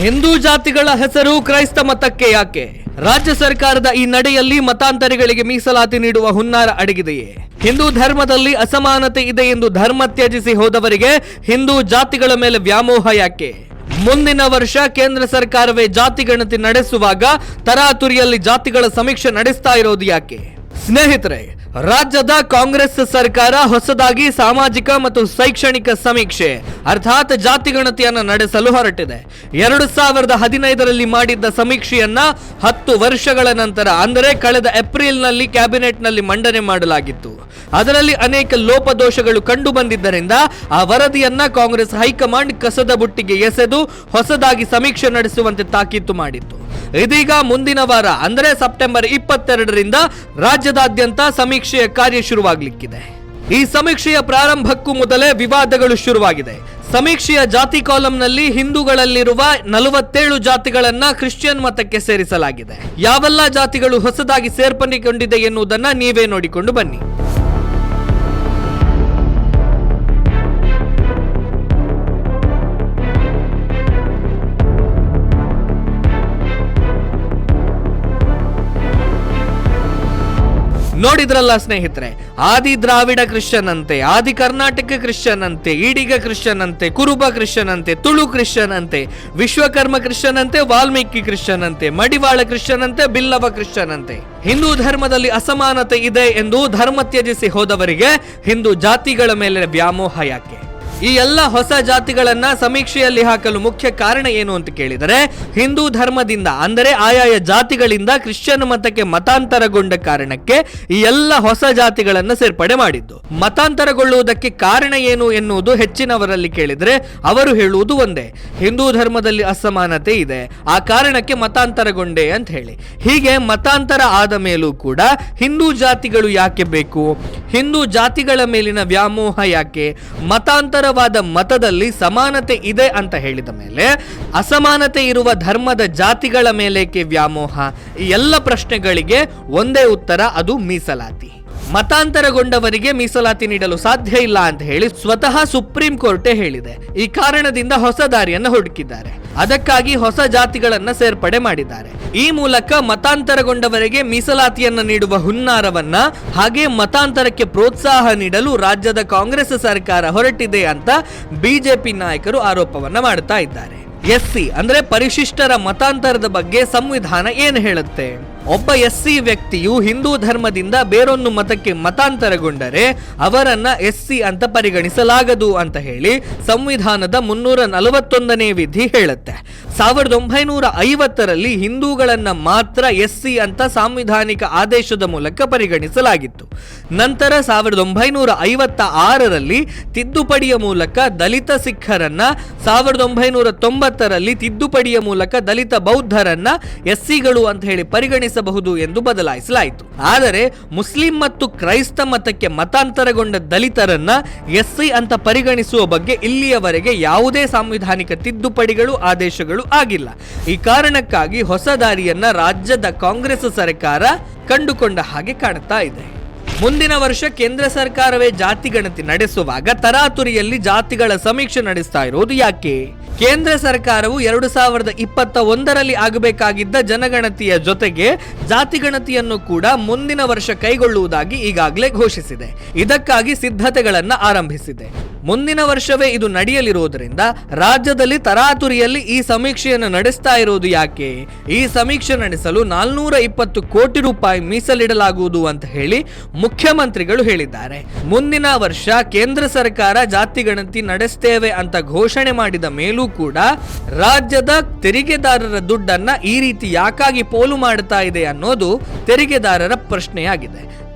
ಹಿಂದೂ ಜಾತಿಗಳ ಹೆಸರು ಕ್ರೈಸ್ತ ಮತಕ್ಕೆ ಯಾಕೆ? ರಾಜ್ಯ ಸರ್ಕಾರದ ಈ ನಡೆಯಲ್ಲಿ ಮತಾಂತರಿಗಳಿಗೆ ಮೀಸಲಾತಿ ನೀಡುವ ಹುನ್ನಾರ ಅಡಗಿದೆಯೇ? ಹಿಂದೂ ಧರ್ಮದಲ್ಲಿ ಅಸಮಾನತೆ ಇದೆ ಎಂದು ಧರ್ಮ ತ್ಯಜಿಸಿ ಹೋದವರಿಗೆ ಹಿಂದೂ ಜಾತಿಗಳ ಮೇಲೆ ವ್ಯಾಮೋಹ ಯಾಕೆ? ಮುಂದಿನ ವರ್ಷ ಕೇಂದ್ರ ಸರ್ಕಾರವೇ ಜಾತಿ ಗಣತಿ ನಡೆಸುವಾಗ ತರಾತುರಿಯಲ್ಲಿ ಜಾತಿಗಳ ಸಮೀಕ್ಷೆ ನಡೆಸ್ತಾ ಇರೋದು ಯಾಕೆ? ಸ್ನೇಹಿತರೆ ರಾಜ್ಯದ ಕಾಂಗ್ರೆಸ್ ಸರ್ಕಾರ ಹೊಸದಾಗಿ ಸಾಮಾಜಿಕ ಮತ್ತು ಶೈಕ್ಷಣಿಕ ಸಮೀಕ್ಷೆ, ಅರ್ಥಾತ್ ಜಾತಿ ಗಣತಿಯನ್ನ ನಡೆಸಲು ಹೊರಟಿದೆ. ಎರಡು ಸಾವಿರದ ಹದಿನೈದರಲ್ಲಿ ಮಾಡಿದ್ದ ಸಮೀಕ್ಷೆಯನ್ನ ಹತ್ತು ವರ್ಷಗಳ ನಂತರ, ಅಂದರೆ ಕಳೆದ ಏಪ್ರಿಲ್ನಲ್ಲಿ ಕ್ಯಾಬಿನೆಟ್ನಲ್ಲಿ ಮಂಡನೆ ಮಾಡಲಾಗಿತ್ತು. ಅದರಲ್ಲಿ ಅನೇಕ ಲೋಪದೋಷಗಳು ಕಂಡು ಬಂದಿದ್ದರಿಂದ ಆ ವರದಿಯನ್ನ ಕಾಂಗ್ರೆಸ್ ಹೈಕಮಾಂಡ್ ಕಸದ ಬುಟ್ಟಿಗೆ ಎಸೆದು ಹೊಸದಾಗಿ ಸಮೀಕ್ಷೆ ನಡೆಸುವಂತೆ ತಾಕೀತು ಮಾಡಿತ್ತು. ಇದೀಗ ಮುಂದಿನ ವಾರ, ಅಂದರೆ ಸೆಪ್ಟೆಂಬರ್ ಇಪ್ಪತ್ತೆರಡರಿಂದ ರಾಜ್ಯದಾದ್ಯಂತ ಸಮೀಕ್ಷೆಯ ಕಾರ್ಯ ಶುರುವಾಗಲಿಕ್ಕಿದೆ. ಈ ಸಮೀಕ್ಷೆಯ ಪ್ರಾರಂಭಕ್ಕೂ ಮೊದಲೇ ವಿವಾದಗಳು ಶುರುವಾಗಿದೆ. ಸಮೀಕ್ಷೆಯ ಜಾತಿ ಕಾಲಂನಲ್ಲಿ ಹಿಂದೂಗಳಲ್ಲಿರುವ ನಲವತ್ತೇಳು ಜಾತಿಗಳನ್ನ ಕ್ರಿಶ್ಚಿಯನ್ ಮತಕ್ಕೆ ಸೇರಿಸಲಾಗಿದೆ. ಯಾವೆಲ್ಲ ಜಾತಿಗಳು ಹೊಸದಾಗಿ ಸೇರ್ಪಡೆಗೊಂಡಿದೆ ಎನ್ನುವುದನ್ನ ನೀವೇ ನೋಡಿಕೊಂಡು ಬನ್ನಿ. ನೋಡಿದ್ರಲ್ಲ ಸ್ನೇಹಿತರೆ? ಆದಿ ದ್ರಾವಿಡ ಕ್ರಿಶ್ಚಿಯನ್ ಅಂತೆ ಆದಿ ಕರ್ನಾಟಕ ಕ್ರಿಶ್ಚಿಯನ್ ಅಂತೆ ಈಡಿಗ ಕ್ರಿಶ್ಚಿಯನ್ ಅಂತೆ ಕುರುಬ ಕ್ರಿಶ್ಚಿಯನ್ ಅಂತೆ ತುಳು ಕ್ರಿಶ್ಚಿಯನ್ ಅಂತೆ ವಿಶ್ವಕರ್ಮ ಕ್ರಿಶ್ಚಿಯನ್ ಅಂತೆ ವಾಲ್ಮೀಕಿ ಕ್ರಿಶ್ಚಿಯನ್ ಅಂತೆ ಮಡಿವಾಳ ಕ್ರಿಶ್ಚಿಯನ್ ಅಂತೆ ಬಿಲ್ಲವ ಕ್ರಿಶ್ಚಿಯನ್ ಅಂತೆ ಹಿಂದೂ ಧರ್ಮದಲ್ಲಿ ಅಸಮಾನತೆ ಇದೆ ಎಂದು ಧರ್ಮ ತ್ಯಜಿಸಿ ಹೋದವರಿಗೆ ಹಿಂದೂ ಜಾತಿಗಳ ಮೇಲೆ ವ್ಯಾಮೋಹ ಯಾಕೆ? ಈ ಎಲ್ಲ ಹೊಸ ಜಾತಿಗಳನ್ನ ಸಮೀಕ್ಷೆಯಲ್ಲಿ ಹಾಕಲು ಮುಖ್ಯ ಕಾರಣ ಏನು ಅಂತ ಕೇಳಿದರೆ, ಹಿಂದೂ ಧರ್ಮದಿಂದ, ಅಂದರೆ ಆಯಾಯ ಜಾತಿಗಳಿಂದ ಕ್ರಿಶ್ಚಿಯನ್ ಮತಕ್ಕೆ ಮತಾಂತರಗೊಂಡ ಕಾರಣಕ್ಕೆ ಈ ಎಲ್ಲ ಹೊಸ ಜಾತಿಗಳನ್ನ ಸೇರ್ಪಡೆ ಮಾಡಿದ್ದು. ಮತಾಂತರಗೊಳ್ಳುವುದಕ್ಕೆ ಕಾರಣ ಏನು ಎನ್ನುವುದು ಹೆಚ್ಚಿನವರಲ್ಲಿ ಕೇಳಿದರೆ, ಅವರು ಹೇಳುವುದು ಒಂದೇ, ಹಿಂದೂ ಧರ್ಮದಲ್ಲಿ ಅಸಮಾನತೆ ಇದೆ, ಆ ಕಾರಣಕ್ಕೆ ಮತಾಂತರಗೊಂಡೆ ಅಂತ ಹೇಳಿ. ಹೀಗೆ ಮತಾಂತರ ಆದ ಮೇಲೂ ಕೂಡ ಹಿಂದೂ ಜಾತಿಗಳು ಯಾಕೆ ಬೇಕು? ಹಿಂದೂ ಜಾತಿಗಳ ಮೇಲಿನ ವ್ಯಾಮೋಹ ಯಾಕೆ? ಮತಾಂತರವಾದ ಮತದಲ್ಲಿ ಸಮಾನತೆ ಇದೆ ಅಂತ ಹೇಳಿದ ಮೇಲೆ ಅಸಮಾನತೆ ಇರುವ ಧರ್ಮದ ಜಾತಿಗಳ ಮೇಲೇಕೆ ವ್ಯಾಮೋಹ? ಈ ಎಲ್ಲ ಪ್ರಶ್ನೆಗಳಿಗೆ ಒಂದೇ ಉತ್ತರ, ಅದು ಮೀಸಲಾತಿ. ಮತಾಂತರಗೊಂಡವರಿಗೆ ಮೀಸಲಾತಿ ನೀಡಲು ಸಾಧ್ಯ ಇಲ್ಲ ಅಂತ ಹೇಳಿ ಸ್ವತಃ ಸುಪ್ರೀಂ ಕೋರ್ಟೇ ಹೇಳಿದೆ. ಈ ಕಾರಣದಿಂದ ಹೊಸ ದಾರಿಯನ್ನು ಹುಡುಕಿದ್ದಾರೆ. ಅದಕ್ಕಾಗಿ ಹೊಸ ಜಾತಿಗಳನ್ನ ಸೇರ್ಪಡೆ ಮಾಡಿದ್ದಾರೆ. ಈ ಮೂಲಕ ಮತಾಂತರಗೊಂಡವರಿಗೆ ಮೀಸಲಾತಿಯನ್ನ ನೀಡುವ ಹುನ್ನಾರವನ್ನ ಹಾಗೆ ಮತಾಂತರಕ್ಕೆ ಪ್ರೋತ್ಸಾಹ ನೀಡಲು ರಾಜ್ಯದ ಕಾಂಗ್ರೆಸ್ ಸರ್ಕಾರ ಹೊರಟಿದೆ ಅಂತ ಬಿಜೆಪಿ ನಾಯಕರು ಆರೋಪವನ್ನ ಮಾಡ್ತಾ ಇದ್ದಾರೆ. ಎಸ್ಸಿ ಅಂದ್ರೆ ಪರಿಶಿಷ್ಟರ ಮತಾಂತರದ ಬಗ್ಗೆ ಸಂವಿಧಾನ ಏನು ಹೇಳುತ್ತೆ? ಒಬ್ಬ ಎಸ್ಸಿ ವ್ಯಕ್ತಿಯು ಹಿಂದೂ ಧರ್ಮದಿಂದ ಬೇರೊಂದು ಮತಕ್ಕೆ ಮತಾಂತರಗೊಂಡರೆ ಅವರನ್ನ ಎಸ್ಸಿ ಅಂತ ಪರಿಗಣಿಸಲಾಗದು ಅಂತ ಹೇಳಿ ಸಂವಿಧಾನದ ಮುನ್ನೂರ ನಲವತ್ತೊಂದನೇ ವಿಧಿ ಹೇಳುತ್ತೆ. ಸಾವಿರದ ಒಂಬೈನೂರ ಐವತ್ತರಲ್ಲಿ ಹಿಂದೂಗಳನ್ನ ಮಾತ್ರ ಎಸ್ಸಿ ಅಂತ ಸಾಂವಿಧಾನಿಕ ಆದೇಶದ ಮೂಲಕ ಪರಿಗಣಿಸಲಾಗಿತ್ತು. ನಂತರ ಸಾವಿರದ ಒಂಬೈನೂರ ಐವತ್ತ ಆರರಲ್ಲಿ ತಿದ್ದುಪಡಿಯ ಮೂಲಕ ದಲಿತ ಸಿಖ್ಖರನ್ನ, ಸಾವಿರದ ಒಂಬೈನೂರ ತೊಂಬತ್ತರಲ್ಲಿ ತಿದ್ದುಪಡಿಯ ಮೂಲಕ ದಲಿತ ಬೌದ್ಧರನ್ನ ಎಸ್ಸಿಗಳು ಅಂತ ಹೇಳಿ ಪರಿಗಣಿಸಬಹುದು ಎಂದು ಬದಲಾಯಿಸಲಾಯಿತು. ಆದರೆ ಮುಸ್ಲಿಂ ಮತ್ತು ಕ್ರೈಸ್ತ ಮತಕ್ಕೆ ಮತಾಂತರಗೊಂಡ ದಲಿತರನ್ನ ಎಸ್ಸಿ ಅಂತ ಪರಿಗಣಿಸುವ ಬಗ್ಗೆ ಇಲ್ಲಿಯವರೆಗೆ ಯಾವುದೇ ಸಾಂವಿಧಾನಿಕ ತಿದ್ದುಪಡಿಗಳು, ಆದೇಶಗಳು ಆಗಿಲ್ಲ. ಈ ಕಾರಣಕ್ಕಾಗಿ ಹೊಸ ದಾರಿಯನ್ನ ರಾಜ್ಯದ ಕಾಂಗ್ರೆಸ್ ಸರ್ಕಾರ ಕಂಡುಕೊಂಡ ಹಾಗೆ ಕಾಣ್ತಾ ಇದೆ. ಮುಂದಿನ ವರ್ಷ ಕೇಂದ್ರ ಸರ್ಕಾರವೇ ಜಾತಿ ಗಣತಿ ನಡೆಸುವಾಗ ತರಾತುರಿಯಲ್ಲಿ ಜಾತಿಗಳ ಸಮೀಕ್ಷೆ ನಡೆಸ್ತಾ ಇರೋದು ಯಾಕೆ? ಕೇಂದ್ರ ಸರ್ಕಾರವು ಎರಡು ಸಾವಿರದ ಇಪ್ಪತ್ತ ಒಂದರಲ್ಲಿ ಆಗಬೇಕಾಗಿದ್ದ ಜನಗಣತಿಯ ಜೊತೆಗೆ ಜಾತಿ ಗಣತಿಯನ್ನು ಕೂಡ ಮುಂದಿನ ವರ್ಷ ಕೈಗೊಳ್ಳುವುದಾಗಿ ಈಗಾಗಲೇ ಘೋಷಿಸಿದೆ. ಇದಕ್ಕಾಗಿ ಸಿದ್ಧತೆಗಳನ್ನು ಆರಂಭಿಸಿದೆ. ಮುಂದಿನ ವರ್ಷವೇ ಇದು ನಡೆಯಲಿರುವುದರಿಂದ ರಾಜ್ಯದಲ್ಲಿ ತರಾತುರಿಯಲ್ಲಿ ಈ ಸಮೀಕ್ಷೆಯನ್ನು ನಡೆಸ್ತಾ ಇರೋದು ಯಾಕೆ? ಈ ಸಮೀಕ್ಷೆ ನಡೆಸಲು ನಾಲ್ನೂರ ಇಪ್ಪತ್ತು ಕೋಟಿ ರೂಪಾಯಿ ಮೀಸಲಿಡಲಾಗುವುದು ಅಂತ ಹೇಳಿ ಮುಖ್ಯಮಂತ್ರಿಗಳು ಹೇಳಿದ್ದಾರೆ. ಮುಂದಿನ ವರ್ಷ ಕೇಂದ್ರ ಸರ್ಕಾರ ಜಾತಿ ಗಣತಿ ನಡೆಸ್ತೇವೆ ಅಂತ ಘೋಷಣೆ ಮಾಡಿದ ಮೇಲೂ ಕೂಡ ರಾಜ್ಯದ ತೆರಿಗೆದಾರರ ದುಡ್ಡನ್ನ ಈ ರೀತಿ ಯಾಕಾಗಿ ಪೋಲು ಮಾಡ್ತಾ ಇದೆ ಅನ್ನೋದು ತೆರಿಗೆದಾರರ ಪ್ರಶ್ನೆಯಾಗಿದೆ.